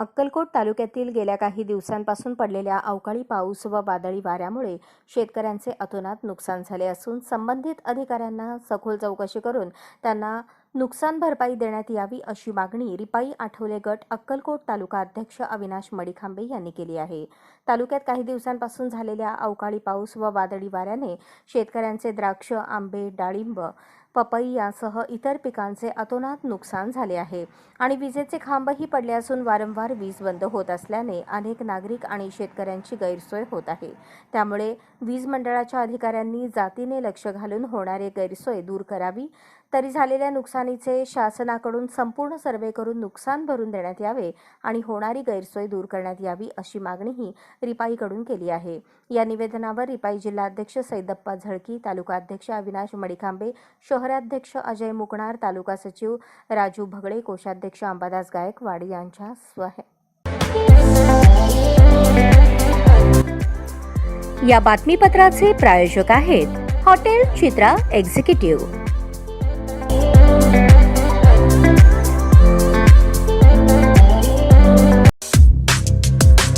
अक्कलकोट तालुक्यातील गेल्या काही दिवसांपासून पडलेल्या अवकाळी पाऊस व वादळी वाऱ्यामुळे शेतकऱ्यांचे अतोनात नुकसान झाले असून संबंधित अधिकाऱ्यांना सखोल चौकशी करून त्यांना नुकसान भरपाई देण्यात यावी अशी मागणी रिपाई आठवले गट अक्कलकोट तालुका अध्यक्ष अविनाश मडिखांबे यांनी केली आहे. तालुक्यात काही दिवसांपासून झालेल्या अवकाळी पाऊस व वादळी वाऱ्याने शेतकऱ्यांचे द्राक्ष आंबे डाळिंब पपई यासह इतर पिकांचे अतोनात नुकसान झाले आहे आणि विजेचे खांबही पडले असून वारंवार वीज बंद होत असल्याने अनेक नागरिक आणि शेतकऱ्यांची गैरसोय होत आहे. त्यामुळे वीज मंडळाच्या अधिकाऱ्यांनी जातीने लक्ष घालून होणारे गैरसोय दूर करावी. तरी झालेल्या नुकसानीचे शासनाकडून संपूर्ण सर्वे करून नुकसान भरून देण्यात यावे आणि होणारी गैरसोय दूर करण्यात यावी अशी मागणीही रिपाईकडून केली आहे. या निवेदनावर रिपाई जिल्हाध्यक्ष सैदप्पा झळकी तालुका अध्यक्ष अविनाश मडिकांबे शहराध्यक्ष अजय मुकणार तालुका सचिव राजू भगडे कोषाध्यक्ष अंबादास गायकवाड यांच्या स्वह या बातमीपत्राचे प्रायोजक आहेत हॉटेल चित्रा एक्झिक्युटिव्ह.